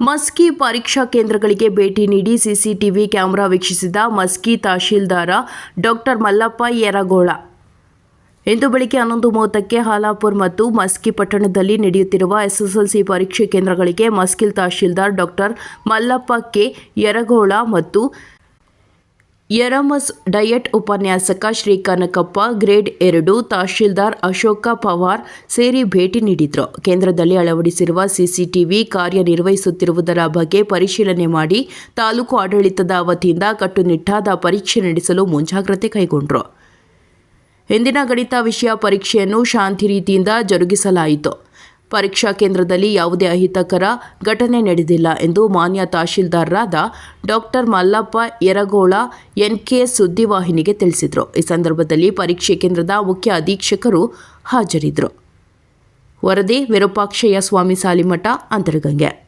ಮಸ್ಕಿ ಪರೀಕ್ಷಾ ಕೇಂದ್ರಗಳಿಗೆ ಭೇಟಿ ನೀಡಿ ಸಿಸಿಟಿವಿ ಕ್ಯಾಮೆರಾ ವೀಕ್ಷಿಸಿದ ಮಸ್ಕಿ ತಹಶೀಲ್ದಾರ ಡಾಕ್ಟರ್ ಮಲ್ಲಪ್ಪ ಯರಗೋಳ. ಇಂದು ಬೆಳಿಗ್ಗೆ ಹನ್ನೊಂದು ಮೂವತ್ತಕ್ಕೆ ಹಾಲಾಪುರ್ ಮತ್ತು ಮಸ್ಕಿ ಪಟ್ಟಣದಲ್ಲಿ ನಡೆಯುತ್ತಿರುವ ಎಸ್ಎಸ್ಎಲ್ಸಿ ಪರೀಕ್ಷೆ ಕೇಂದ್ರಗಳಿಗೆ ಮಸ್ಕಿಲ್ ತಹಶೀಲ್ದಾರ್ ಡಾಕ್ಟರ್ ಮಲ್ಲಪ್ಪ ಕೆ ಯರಗೋಳ ಮತ್ತು ಯರಮಸ್ ಡಯಟ್ ಉಪನ್ಯಾಸಕ ಶ್ರೀ ಕನಕಪ್ಪ ಗ್ರೇಡ್ ಎರಡು ತಹಶೀಲ್ದಾರ್ ಅಶೋಕ ಪವಾರ್ ಸೇರಿ ಭೇಟಿ ನೀಡಿದರು. ಕೇಂದ್ರದಲ್ಲಿ ಅಳವಡಿಸಿರುವ ಸಿಸಿಟಿವಿ ಕಾರ್ಯನಿರ್ವಹಿಸುತ್ತಿರುವುದರ ಬಗ್ಗೆ ಪರಿಶೀಲನೆ ಮಾಡಿ ತಾಲೂಕು ಆಡಳಿತದ ವತಿಯಿಂದ ಕಟ್ಟುನಿಟ್ಟಾದ ಪರೀಕ್ಷೆ ನಡೆಸಲು ಮುಂಜಾಗ್ರತೆ ಕೈಗೊಂಡರು. ಹಿಂದಿನ ಗಣಿತ ವಿಷಯ ಪರೀಕ್ಷೆಯನ್ನು ಶಾಂತಿ ರೀತಿಯಿಂದ ಜರುಗಿಸಲಾಯಿತು. ಪರೀಕ್ಷಾ ಕೇಂದ್ರದಲ್ಲಿ ಯಾವುದೇ ಅಹಿತಕರ ಘಟನೆ ನಡೆದಿಲ್ಲ ಎಂದು ಮಾನ್ಯ ತಹಶೀಲ್ದಾರರಾದ ಡಾಕ್ಟರ್ ಮಲ್ಲಪ್ಪ ಯರಗೋಳ, ಎನ್ಕೆ ಸುದ್ದಿವಾಹಿನಿಗೆ ತಿಳಿಸಿದರು. ಈ ಸಂದರ್ಭದಲ್ಲಿ ಪರೀಕ್ಷೆ ಕೇಂದ್ರದ ಮುಖ್ಯ ಅಧೀಕ್ಷಕರು ಹಾಜರಿದ್ದರು ವರದಿ ವಿರೂಪಾಕ್ಷಯ್ಯ ಸ್ವಾಮಿ ಸಾಲಿಮಠ, ಅಂತರಗಂಗೆ.